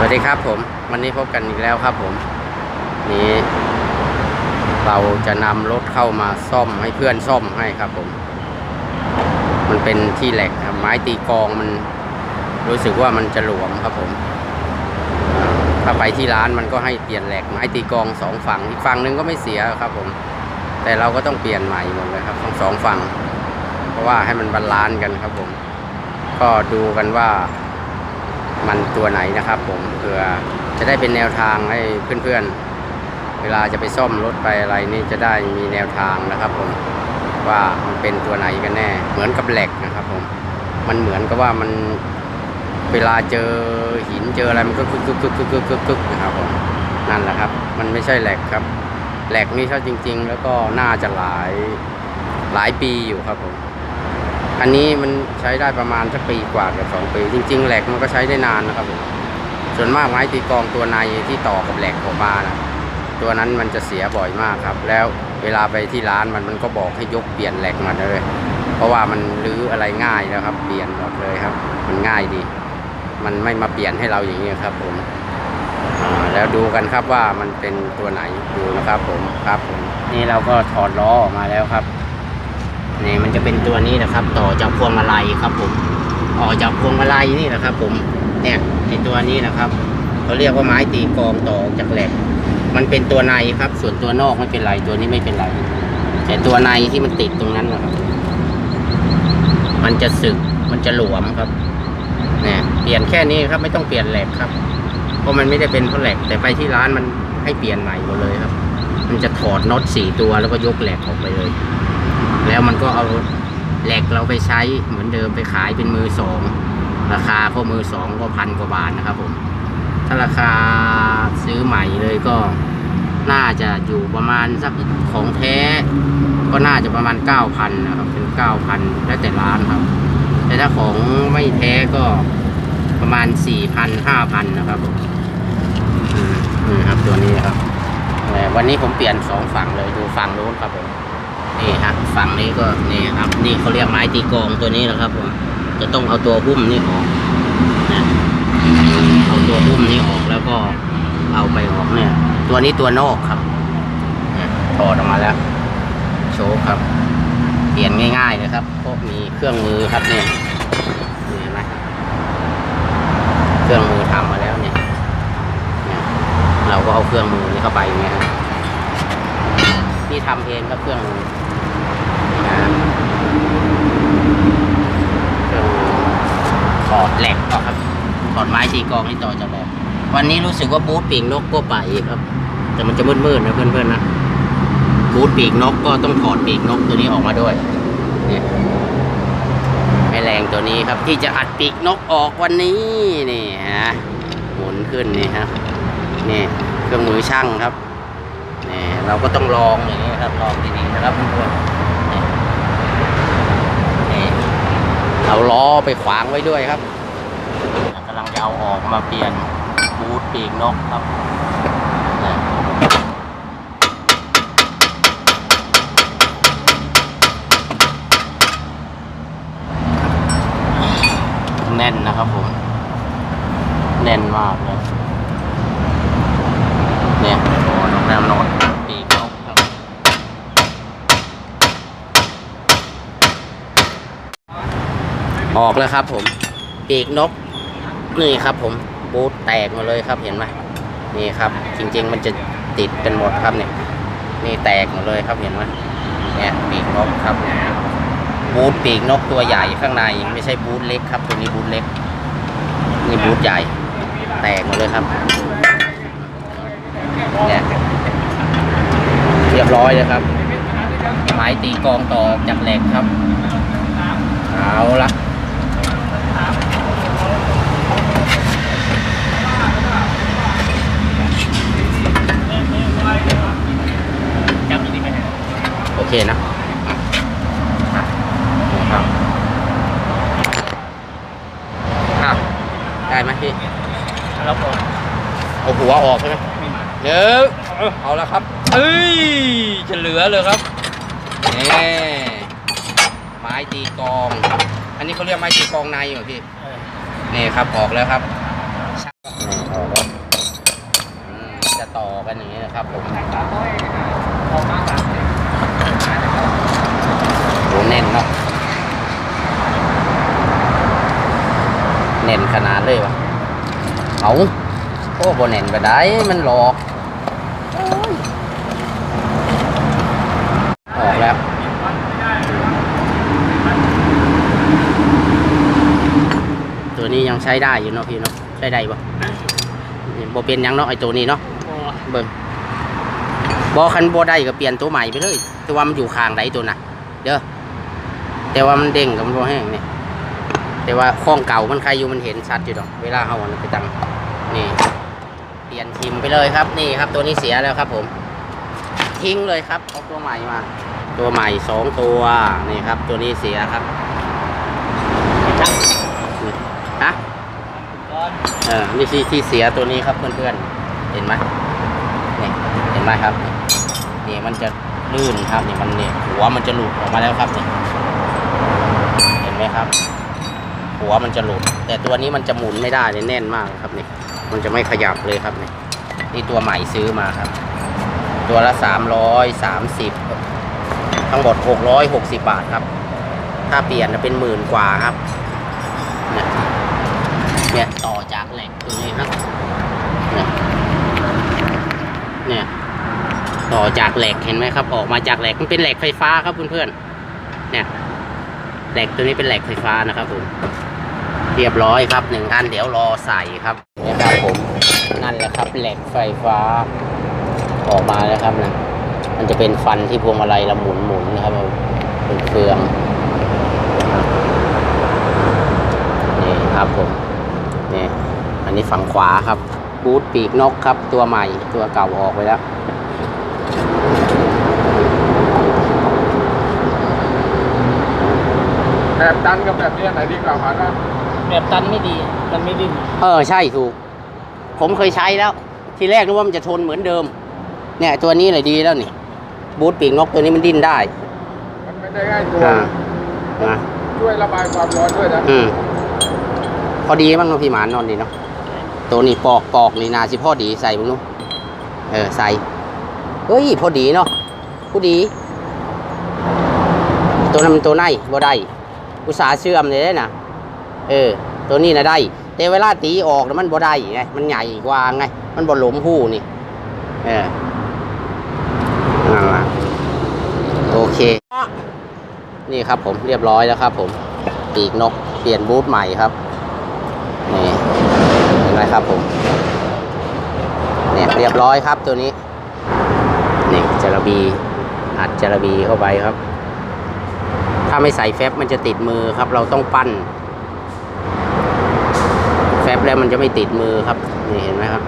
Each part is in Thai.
สวัสดีครับผม วันนี้พบกันอีกแล้วครับผม นี้ เราจะนำรถเข้ามาซ่อมให้เพื่อนซ่อมให้ครับผม มันเป็นที่แหลกครับไม้ตีกองมันรู้สึกว่ามันจะหลวมครับผม ถ้าไปที่ร้านมันก็ให้เปลี่ยนแหลกไม้ตีกองสองฝั่งอีกฝั่งหนึงก็ไม่เสียครับผม แต่เราก็ต้องเปลี่ยนใหม่หมดเลยครับทั้งสองฝั่ง เพราะว่าให้มันบาลานซ์กันครับผม ก็ดูกันว่า มันตัวไหนนะครับผมเพื่อจะได้เป็นแนวทางให้เพื่อนๆ เวลาจะไปซ่อมรถไปอะไรนี่จะได้มีแนวทางนะครับผมว่ามันเป็นตัวไหนกันแน่ เหมือนกับเหล็กนะครับผมมันเหมือนกับว่ามันเวลาเจอหินเจออะไรมันก็กึกกึกกึกกึกกึกกึกกึกนะครับผมนั่นแหละครับ มันไม่ใช่เหล็กครับเหล็กนี่ถ้าจริง ๆ แล้วก็น่าจะหลายหลายปีอยู่ครับผม อันนี้มันใช้ได้ประมาณสักปีกว่าเกือบสองปี จริง ๆ แหลกมันก็ใช้ได้นานนะครับผมส่วนมากไม้ตีกองตัวในที่ต่อกับแหลกออกมานะตัวนั้นมันจะเสียบ่อยมากครับ แล้วเวลาไปที่ร้านมันมันก็บอกให้ยกเปลี่ยนแหลกมาเลย เพราะว่ามันรื้ออะไรง่ายแล้วครับ เปลี่ยนหมดเลยครับ มันง่ายดี มันไม่มาเปลี่ยนให้เราอย่างนี้ครับ ผมแล้วดูกันครับว่ามันเป็นตัวไหนดูนะครับ ผมครับผมนี่เราก็ถอดล้อออกมาแล้วครับ นี่มันจะเป็นตัวนี้นะครับ ต่อจากพวงมาลัยครับผมออกจากพวงมาลัยนี่นะครับ ผมเนี่ยในตัวนี้นะครับเขาเรียกว่าไม้ตีกองต่อจากแหลกมันเป็นตัวในครับ ส่วนตัวนอกไม่เป็นไรตัวนี้ไม่เป็นไร แต่ตัวในที่มันติดตรงนั้นนะครับ มันจะสึกมันจะหลวมครับเนี่ยเปลี่ยนแค่นี้ครับ ไม่ต้องเปลี่ยนแหลกครับเพราะมันไม่ได้เป็นเพราะแหลกแต่ไปที่ร้านมันให้เปลี่ยนใหม่หมดเลยครับ มันจะถอดน็อตสี่ตัวแล้วก็ยกแหลกออกไปเลย แล้วมันก็เอาแหลกเราไปใช้เหมือนเดิมไปขายเป็นมือสองราคาพอมือสองก็พันกว่าบาทนะครับผมถ้าราคาซื้อใหม่เลยก็น่าจะอยู่ประมาณสักของแท้ ก็น่าจะประมาณเก้าพันนะครับเป็นเก้าพันแล้วแต่ร้านครับ แต่ถ้าของไม่แท้ก็ประมาณสี่พันห้าพันนะครับผมอืมนี่ครับตัวนี้ครับวันนี้ผมเปลี่ยนสองฝั่งเลยดูฝั่งโน้นครับผม นี่ฮะฝั่งนี้ก็นี่ครับนี่เขาเรียกไม้ตีกองตัวนี้นะครับผมจะต้องเอาตัวหุ้มนี่ออกนะเอาตัวหุ้มนี่ออกแล้วก็เอาไปออกเนี่ย ตัวนี้ตัวนอกครับถอดออกมาแล้ว โชว์ครับ เปลี่ยนง่ายๆเลยครับเพราะมีเครื่องมือครับเนี่ยเห็นไหมเครื่องมือทำมาแล้วเนี่ยเราก็เอาเครื่องมือนี่เข้าไปอย่างเงี้ยครับนี่ทำเองครับเครื่องมือ ถอดแหลกออกครับถอดไม้ตีกองนี่ต่อจากแหลกวันนี้รู้สึกว่าบูธปีกนกก็ไปครับ แต่มันจะมืดๆนะเพื่อนๆนะบูธปีกนกก็ต้องถอดปีกนกตัวนี้ออกมาด้วยเนี่ยไอแรงตัวนี้ครับที่จะอัดปีกนกออกวันนี้นี่ฮะหมุนขึ้นนี่ครับนี่เครื่องมือช่างครับนี่เราก็ต้องลองอย่างนี้ครับลองดีๆนะครับเพื่อนๆนี่นี่ เอาล้อไปขวางไว้ด้วยครับกำลังจะเอาออกมาเปลี่ยนบูทปีกนกครับแน่นนะครับผมแน่นมากเลยเนี่ยโอ้นกแนมโนดปีกนกครับ ออกแล้วครับผมปีกนกนี่ครับผมบูทแตกมดเลยครับเห็นไหมนี่ครับ จริง ๆ มันจะติดกันหมดครับเนี่ยนี่แตกหมดเลยครับเห็นไหมเนี่ยปีกนกครับบูทปีกนกตัวใหญ่ข้างในไม่ใช่บูทเล็กครับตัวนี้บูทเล็กนี่บูทใหญ่ แตกหมดเลยครับเนี่ยเรียบร้อยเลยครับไม้ตีกองต่อจากเหล็กครับเอาละ เคนะอะครับอะได้ไหมพี่แล้วก็เอาหัวออกใช่ไหมเดี๋ยวเอาละครับ เอ้ยจะเหลือเลยครับนี่ไม้ตีกลอง อันนี้เขาเรียกไม้ตีกลองในเหรอพี่เออนี่ครับออกแล้วครับนี่ออกแล้วกันอย่างนี้นะครับผม สามร้อยออกมาสามสิบ โห แน่นเนาะแน่นขนาดเลยวะเอาโอ้โบแน่นไปได้มันหลอกออกแล้วตัวนี้ยังใช้ได้อยู่เนาะพี่เนาะใช้ได้ปะโบเป็นหยังเนาะไอตัวนี้เนาะเบิ่งบอคันโบได้ก็เปลี่ยนตัวใหม่ไปเลย แต่ว่ามันอยู่ข้างใดตัวน่ะเด้อ แต่ว่ามันเด้งกับมันแห้งนี่แต่ว่าข้องเก่ามันใครอยู่มันเห็นชัดอยู่ดอก เวลาเขาเอาไปตั้งนี่เปลี่ยนทิมไปเลยครับนี่ครับ ตัวนี้เสียแล้วครับ ผม ทิ้งเลยครับเอาตัวใหม่มา ตัวใหม่สองตัวนี่ครับ ตัวนี้เสียครับฮะเออนี่ที่ที่เสียตัวนี้ครับเพื่อนๆเห็นไหมนี่เห็นไหมครับนี่มันจะลื่นครับนี่มันเนี่ยหัวมันจะหลุดออกมาแล้วครับนี่ ไหมครับ หัวมันจะหลุด แต่ตัวนี้มันจะหมุนไม่ได้เลยแน่นมากครับนี่มันจะไม่ขยับเลยครับนี่นี่ตัวใหม่ซื้อมาครับ ตัวละสามร้อยสามสิบทั้งหมดหกร้อยหกสิบบาทครับ ถ้าเปลี่ยนจะเป็นหมื่นกว่าครับเนี่ยต่อจากเหล็กตรงนี้ครับเนี่ยเนี่ยต่อจากเหล็กเห็นไหมครับ ออกมาจากเหล็กมันเป็นเหล็กไฟฟ้าครับเพื่อนๆเนี่ย เหล็กตัวนี้เป็นเหล็กไฟฟ้านะครับผมเรียบร้อยครับหนึ่งอันเดี๋ยวรอใส่ครับนี่ครับผมนั่นแหละครับเหล็กไฟฟ้า ออกมาแล้วครับนะมันจะเป็นฟันที่พวงมาลัยเราหมุนหมุนนะครับเป็นเฟืองนี่ครับผมนี่อันนี้ฝั่งขวาครับบูทปีกนกครับตัวใหม่ตัวเก่าออกไปแล้ว แบบดันกับแบบนี้ไหนดีกว่าครับแบบดันไม่ดี มันไม่ดิ้นเออใช่ถูก ผมเคยใช้แล้ว ทีแรกนึกว่ามันจะทนเหมือนเดิม เนี่ย ตัวนี้เลยดีแล้วนี่ บูทปีกนกตัวนี้มันดิ้นได้มันไม่ได้ง่ายตัวอ่านะช่วยระบายความร้อนด้วยนะอืมพอดีบ้างเนาะพี่หมานนอนดีเนาะตัวนี้ปอกปอกนี่นาสิพอดีใส่บ้างเนาะเออใส่เฮ้ยพอดีเนาะพอดี ตัวนั้นมันตัวในบ่ได้ อุตสาเชื่อมเลยนะเออ ตัวนี้นะได้ แต่เวลาตีออกแล้วมันบ่ได้ไงมันใหญ่กว่าไง มันบ่หลมหู้นี่ เออนั่นละโอเค นี่ครับผมเรียบร้อยแล้วครับ ผมปีกนกเปลี่ยนบูทใหม่ครับนี่เห็นไหมครับผมเนี่ยเรียบร้อยครับตัวนี้นี่จระบีอัดจระบีเข้าไปครับ ถ้าไม่ใส่แฟบมันจะติดมือครับ เราต้องปั้น แฟบแล้วมันจะไม่ติดมือครับ นี่เห็นไหมครับ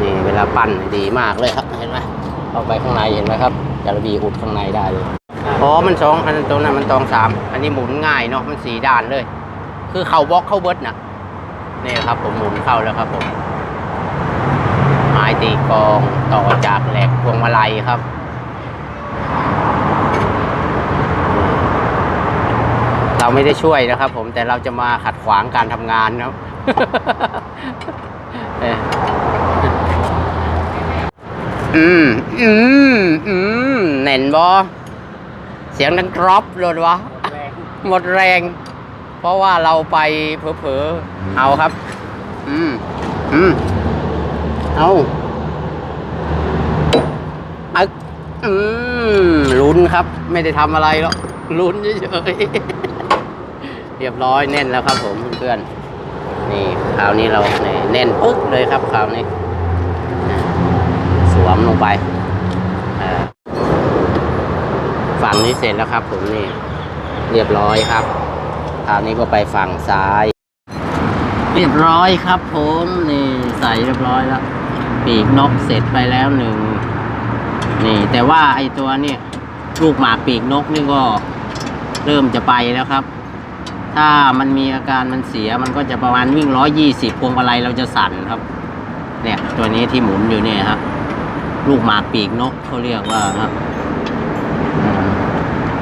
นี่เวลาปั้นดีมากเลยครับ เห็นไหมเข้าไปข้างในเห็นไหมครับจระบีอุดข้างในได้เลยอ๋อมันสองอันนั้นตรงนั้นมันตองสามอันนี้หมุนง่ายเนาะมันสีด้านเลย คือเข้าบล็อกเข้าเบิร์ดนะนี่ครับ ผมหมุนเข้าแล้วครับผมไม้ตีกลองต่อจากแหลกพวงมาลัยครับ เราไม่ได้ช่วยนะครับ ผมแต่เราจะมาขัดขวางการทำงานครับเอออืมอืมอืมแน่นบอเสียงดังกรอบเลยวะแรงหมดแรง เพราะว่าเราไปเผลอๆเอาครับ อืมอืมเอาอักอืมลุ้นครับ ไม่ได้ทำอะไรหรอกลุ้นเฉยๆ เรียบร้อยแน่นแล้วครับผมเพื่อนๆนี่คราวนี้เราเนี่ยแน่นปึ๊กเลยครับคราวนี้สวมลงไปฝั่งนี้เสร็จแล้วครับ ผมนี่เรียบร้อยครับคราวนี้ก็ไปฝั่งซ้าย เรียบร้อยครับ ผมนี่ใส่เรียบร้อยแล้วปีกนกเสร็จไปแล้วหนึ่งนี่ แต่ว่าไอตัวเนี่ยลูกหมาปีกนกนี่ก็เริ่มจะไปแล้วครับ ถ้ามันมีอาการมันเสียมันก็จะประมาณวิ่งร้อยยี่สิบพวงมาลัยเราจะสั่นครับ เนี่ยตัวนี้ที่หมุนอยู่เนี่ยครับลูกหมากปีกนกเขาเรียกว่าครับ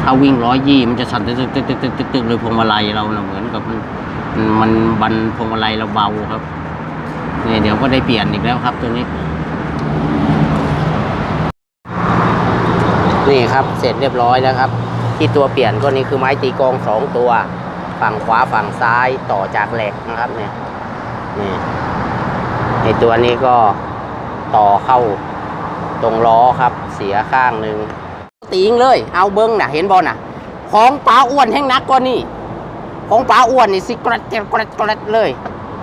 ถ้าวิ่งร้อยยี่มันจะสั่นตึกตึกตึกตึกตึกตึกตึกเลยพวงมาลัยเราเหมือนกับมันมันบันพวงมาลัยเราเบาครับเนี่ยเดี๋ยวก็ได้เปลี่ยนอีกแล้วครับ ตัวนี้นี่ครับเสร็จเรียบร้อยแล้วครับ ที่ตัวเปลี่ยนก็นี่คือไม้ตีกองสองตัว ฝั่งขวาฝั่งซ้ายต่อจากเหล็กนะครับเนี่ยนี่ในตัวนี้ก็ต่อเข้าตรงล้อครับ เสียข้างหนึ่งตีงเลย เอาเบิ้งน่ะเห็นบอลน่ะของปลาอ้วนแห้งนักกว่านี่ ของปลาอ้วนนี่สิกระเจกระกระเลย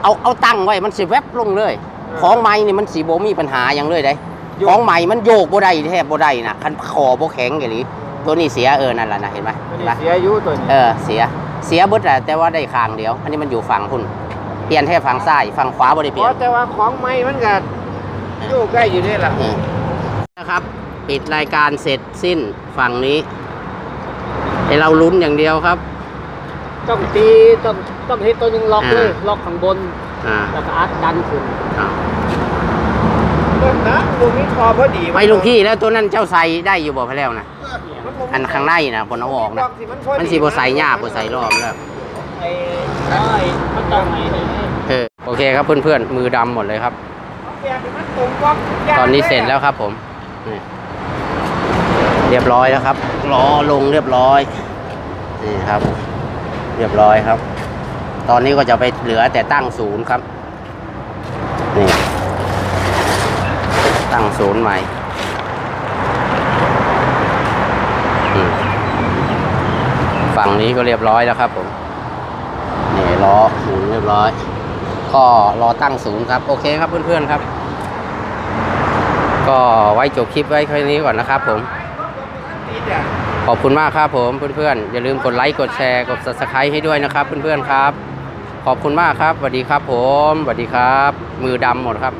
เอาเอาตั้งไว้มันสิแวบลงเลย ของไม้นี่มันสีโบมีปัญหาอย่างเลยได้ของใหม่มันโยกบ่ได้แทบบ่ได้นะคันคอบ่แข็งอย่างนี้ตัวนี้เสียเออนั่นแหละนะเห็นไหมตัวเห็นนี้ปะเสียอายุตัวนี้เออเสีย เสียเบิดแหละแต่ว่าได้ข้างเดียว อันนี้มันอยู่ฝั่งคุณเปลี่ยนแค่ฝั่งซ้ายฝั่งขวาบ่ได้เปเพลี่ยนราะแต่ว่าของใหม่มันก็อยู่ใกล้อยู่นี่แหละอืมนะครับ ปิดรายการเสร็จสิ้นฝั่งนี้ให้เราลุ้นอย่างเดียวครับ ต้องตีต้องต้องเฮ็ดตัวหนึงล็อกเลยอ่าล็อกข้างบนอ่าแล้วก็อัดดันขึ้นอ่าเบิ่งนะตรงนี้คอพอดี ไม่ลูกพี่แล้วตัวนั้นเจ้าใส่ได้อยู่บ่พะแล้วนะ อันข้างในนะบนเอาออกนะมันสีบ่ใส่หญ้าบ่ใสรอบแล้วไอ้ไอ้มันต้องไอ้นี่เออโอเคครับเพื่อนๆมือดำหมดเลยครับ ตอนนี้เสร็จแล้วครับผมเรียบร้อยแล้วครับล้อลงเรียบร้อยนี่ครับ เรียบร้อยครับ ตอนนี้ก็จะไปเหลือแต่ตั้งศูนย์ครับนี่ตั้งศูนย์ใหม่อืม ฝั่งนี้ก็เรียบร้อยแล้วครับผมนี่ล้อหมุนเรียบร้อย ก็รอตั้งศูนย์ครับโอเคครับเพื่อนๆครับ ก็ไว้จบคลิปไว้แค่นี้ก่อนนะครับ ผม ขอบคุณมากครับผมเพื่อนๆอย่าลืมกดไลค์กดแชร์กด subscribe ให้ด้วยนะครับ เพื่อนๆครับ ขอบคุณมากครับสวัสดีครับ ผมสวัสดีครับ มือดำหมดครับ